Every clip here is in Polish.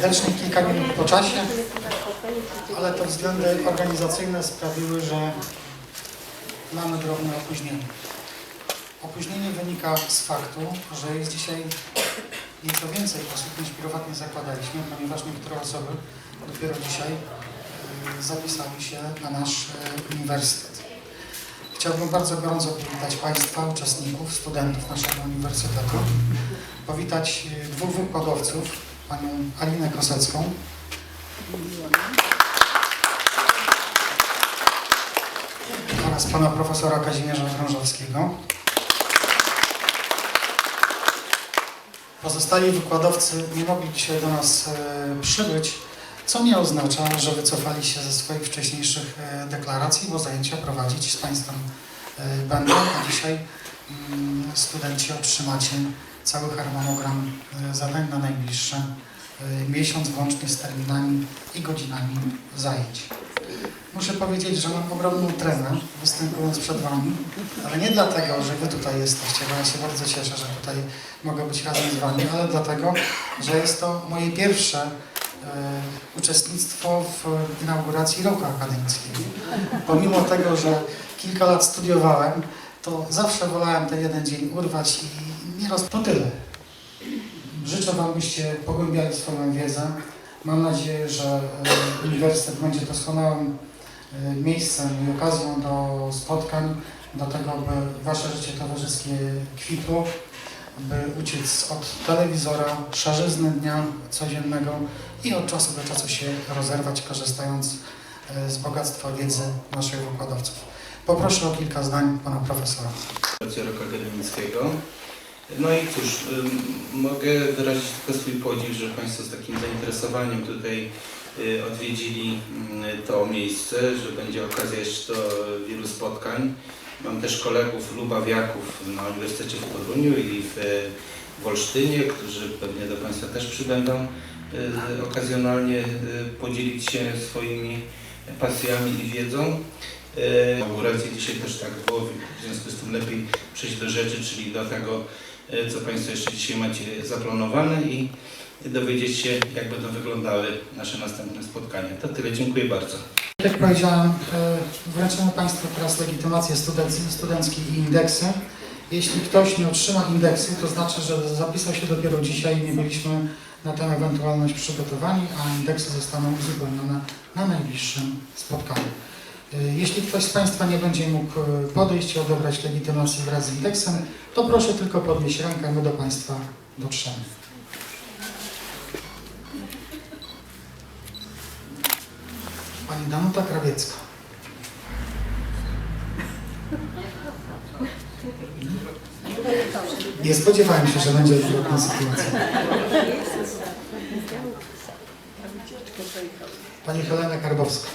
Serdecznie, kilka minut po czasie, ale to względy organizacyjne sprawiły, że mamy drobne opóźnienie. Opóźnienie wynika z faktu, że jest dzisiaj nieco więcej osób niż pierwotnie zakładaliśmy, ponieważ niektóre osoby dopiero dzisiaj y, zapisały się na nasz y, uniwersytet. Chciałbym bardzo gorąco powitać Państwa, uczestników, studentów naszego uniwersytetu. Powitać y, dwóch wykładowców, panią Alinę Kosecką oraz pana profesora Kazimierza Grążowskiego. Pozostali wykładowcy nie mogli dzisiaj do nas e, przybyć, co nie oznacza, że wycofali się ze swoich wcześniejszych e, deklaracji, bo zajęcia prowadzić z Państwem e, będą, a dzisiaj mm, studenci otrzymacie cały harmonogram e, zadań na najbliższy e, miesiąc, włącznie z terminami i godzinami zajęć. Muszę powiedzieć, że mam ogromną tremę występując przed Wami, ale nie dlatego, że Wy tutaj jesteście, bo ja się bardzo cieszę, że tutaj mogę być razem z Wami, ale dlatego, że jest to moje pierwsze e, uczestnictwo w inauguracji roku akademickiego. Pomimo tego, że kilka lat studiowałem, to zawsze wolałem ten jeden dzień urwać i nie roz... To tyle. Życzę Wam, byście pogłębiali swoją wiedzę. Mam nadzieję, że e, uniwersytet będzie doskonałym e, miejscem i okazją do spotkań, do tego, by Wasze życie towarzyskie kwitło, by uciec od telewizora, szarzyzny dnia codziennego i od czasu do czasu się rozerwać, korzystając e, z bogactwa wiedzy naszych wykładowców. Poproszę o kilka zdań Pana Profesora. roku akademickiego. No i cóż, mogę wyrazić tylko swój podziw, że Państwo z takim zainteresowaniem tutaj y, odwiedzili mm, to miejsce, że będzie okazja jeszcze do wielu spotkań. Mam też kolegów lubawiaków na Uniwersytecie w Toruniu i w, Olsztynie, którzy pewnie do Państwa też przybędą y, okazjonalnie y, podzielić się swoimi pasjami i wiedzą. Inauguracji dzisiaj też tak było, w związku z tym lepiej przejść do rzeczy, czyli do tego, co Państwo jeszcze dzisiaj macie zaplanowane i dowiedzieć się, jak będą wyglądały nasze następne spotkania. To tyle, dziękuję bardzo. Jak powiedziałem, e, wręczymy Państwu teraz legitymacje studenc- studenckie i indeksy. Jeśli ktoś nie otrzyma indeksu, to znaczy, że zapisał się dopiero dzisiaj i nie byliśmy na tę ewentualność przygotowani, a indeksy zostaną uzupełnione na najbliższym spotkaniu. E, Jeśli ktoś z Państwa nie będzie mógł e, podejść i odebrać legitymacji wraz z indeksem, to proszę tylko podnieść rękę, my do Państwa dotrzemy. Pani Danuta Krawiecka. Nie spodziewałem się, że będzie odwrotna sytuacja. Pani Helena Karbowska.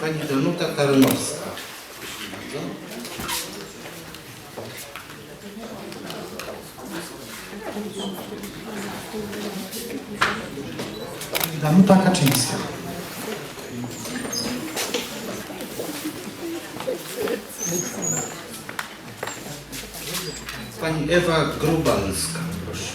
Pani Danuta Tarnowska. Proszę bardzo. Danuta Kaczyńska. Pani Ewa Grubalska, proszę.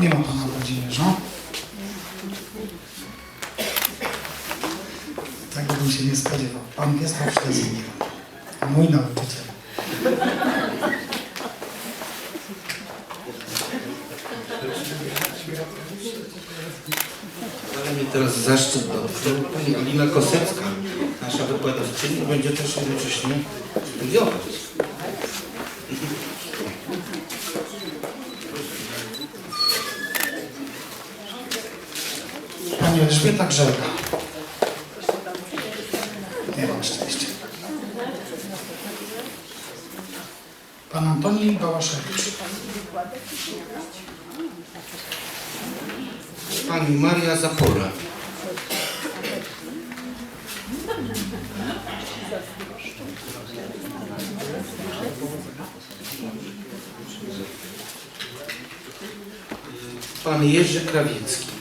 Nie ma Pana Włodzimierza. Tego bym się nie spodziewał. Pan Wiesław Szczecki. Mój nauczyciel. Ale mnie teraz zaszczyt dotknął. Pani Alina Kosecka, nasza wykładowczyni, będzie też jednocześnie studiować. Pani Elżbieta Grzelka. Nie mam szczęścia. Pan Antoni Bałaszewicz. Pani Maria Zapora. Pan Jerzy Krawiecki.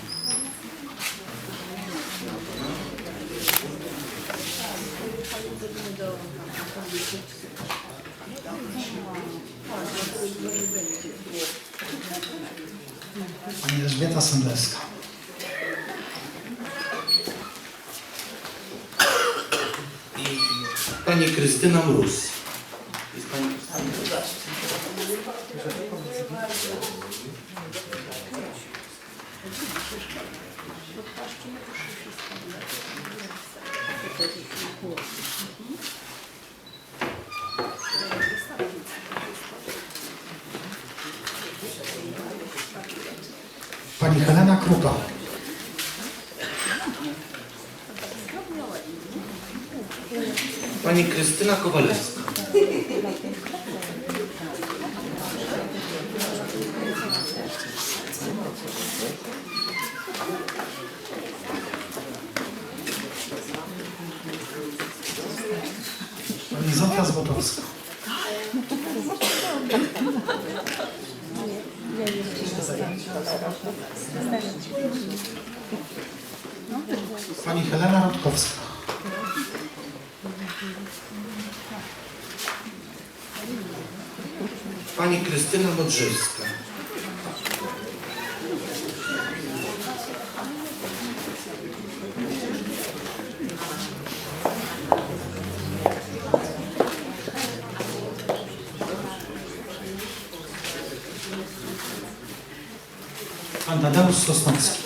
Pani Elżbieta Sendlewska. I Pani Krystyna Mróz. Jest Pani Krystyna? Pani Helena Krupa. Pani Krystyna Kowalewska. Pani Zofia Złotowska. Pani Helena Rutkowska. Pani Krystyna Modrzewska. Pan Tadeusz Sosnowski.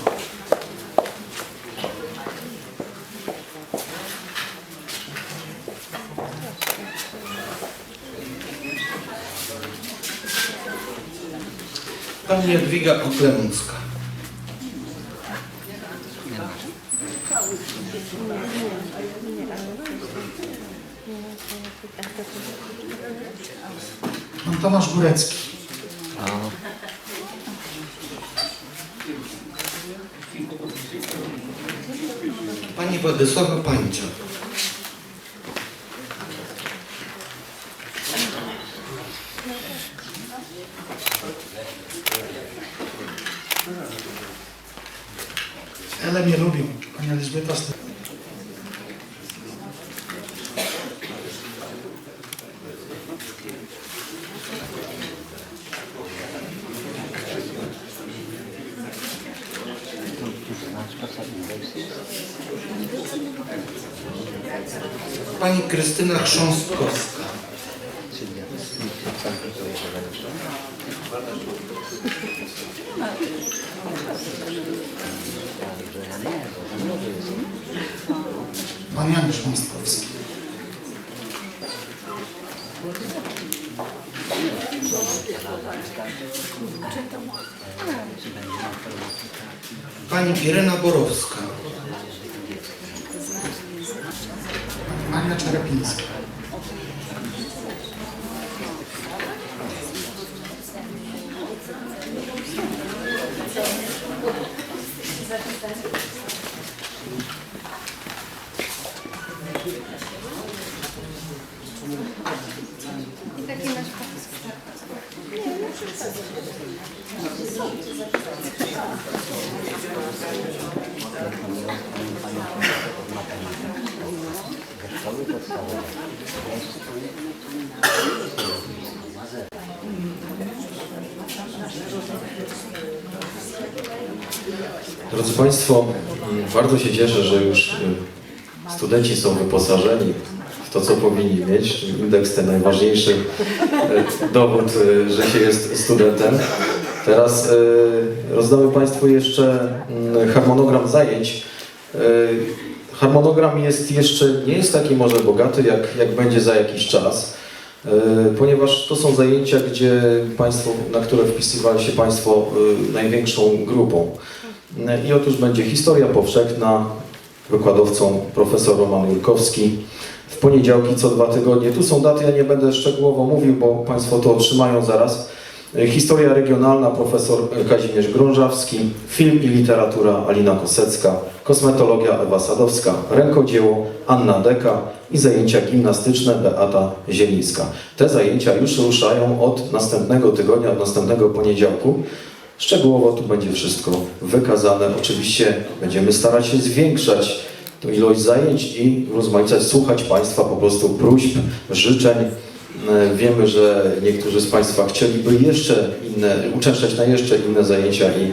Pani Jadwiga Oklemucka. Pan Tomasz Górecki. Władysława Pańczak. Ele mnie lubią. Pani Elżbieta St- Krystyna Chrząstkowska. Pan Jan Szmostkowski. Pani Irena Borowska. Pani Maria Czerepińska. Drodzy Państwo, bardzo się cieszę, że już y, studenci są wyposażeni w to, co powinni mieć, indeks ten najważniejszy y, dowód, y, że się jest studentem. Teraz rozdamy Państwu jeszcze mm, harmonogram zajęć. Harmonogram jest jeszcze, nie jest taki może bogaty, jak, jak będzie za jakiś czas, y, ponieważ to są zajęcia, gdzie Państwo, na które wpisywali się Państwo y, największą grupą. I otóż będzie historia powszechna, wykładowcą profesor Roman Julkowski. W poniedziałki co dwa tygodnie. Tu są daty, ja nie będę szczegółowo mówił, bo Państwo to otrzymają zaraz. E, Historia regionalna profesor Kazimierz Grążawski, film i literatura Alina Kosecka, kosmetologia Ewa Sadowska, rękodzieło Anna Deka i zajęcia gimnastyczne Beata Zielińska. Te zajęcia już ruszają od następnego tygodnia, od następnego poniedziałku. Szczegółowo tu będzie wszystko wykazane. Oczywiście będziemy starać się zwiększać ilość zajęć i rozmaicać, słuchać Państwa po prostu próśb, życzeń. E, Wiemy, że niektórzy z Państwa chcieliby jeszcze inne, uczęszczać na jeszcze inne zajęcia i e,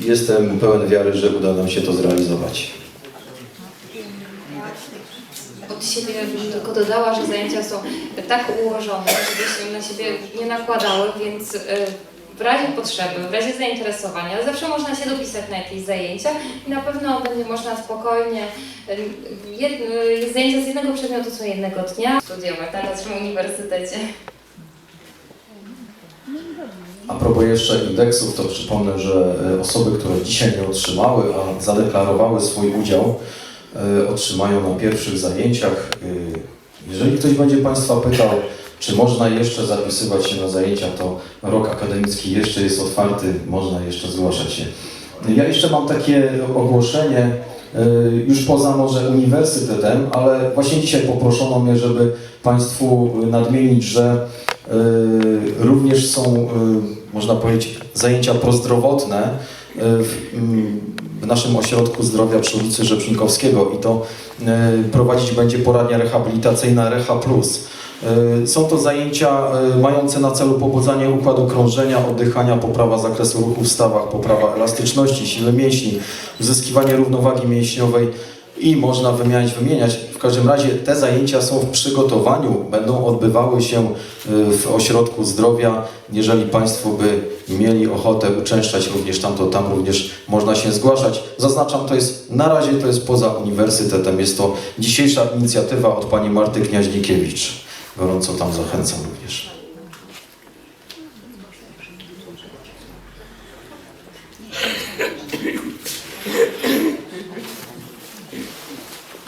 jestem pełen wiary, że uda nam się to zrealizować. Od siebie bym tylko dodała, że zajęcia są tak ułożone, żeby się na siebie nie nakładały, więc y, w razie potrzeby, w razie zainteresowania zawsze można się dopisać na jakieś zajęcia i na pewno będzie można spokojnie, jed, y, zajęcia z jednego przedmiotu są jednego dnia studiować na naszym uniwersytecie. A propos jeszcze indeksów, to przypomnę, że e, osoby, które dzisiaj nie otrzymały, a zadeklarowały swój udział, e, otrzymają na pierwszych zajęciach. E, Jeżeli ktoś będzie Państwa pytał, czy można jeszcze zapisywać się na zajęcia, to rok akademicki jeszcze jest otwarty, można jeszcze zgłaszać się. Ja jeszcze mam takie ogłoszenie, e, już poza może uniwersytetem, ale właśnie dzisiaj poproszono mnie, żeby Państwu nadmienić, że y, również są, y, można powiedzieć, zajęcia prozdrowotne y, w, mm, w naszym ośrodku zdrowia przy ulicy Rzepnikowskiego i to y, prowadzić będzie poradnia rehabilitacyjna Reha Plus. Y, Są to zajęcia y, mające na celu pobudzanie układu krążenia, oddychania, poprawa zakresu ruchu w stawach, poprawa elastyczności, siły mięśni, uzyskiwanie równowagi mięśniowej i można wymieniać, wymieniać. W każdym razie te zajęcia są w przygotowaniu, będą odbywały się y, w ośrodku zdrowia. Jeżeli Państwo by mieli ochotę uczęszczać również tam, to tam również można się zgłaszać. Zaznaczam, to jest na razie to jest poza uniwersytetem. Jest to dzisiejsza inicjatywa od pani Marty Kniaźnikiewicz. Gorąco tam zachęcam również.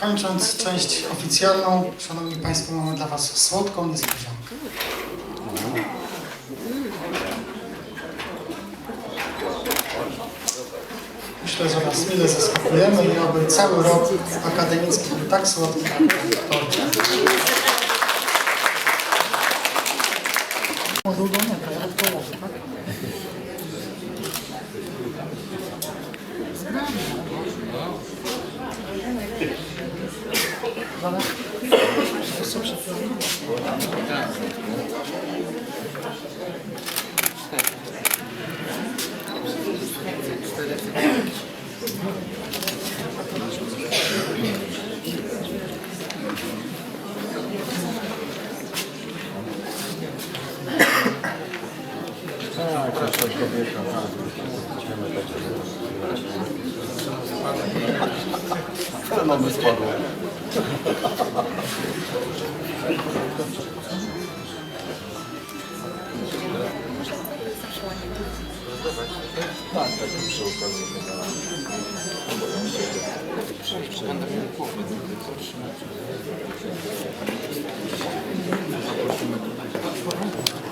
Kończąc część oficjalną, Szanowni Państwo, mamy dla Was słodką niespodziankę. Myślę, że Was mile zaskakujemy i aby cały rok akademicki był tak słodki, jak Ale nam by spadło. Tak, tak, przy okazji chyba. Będę miał kłopot, gdy to trzymać. Zaprosimy tutaj.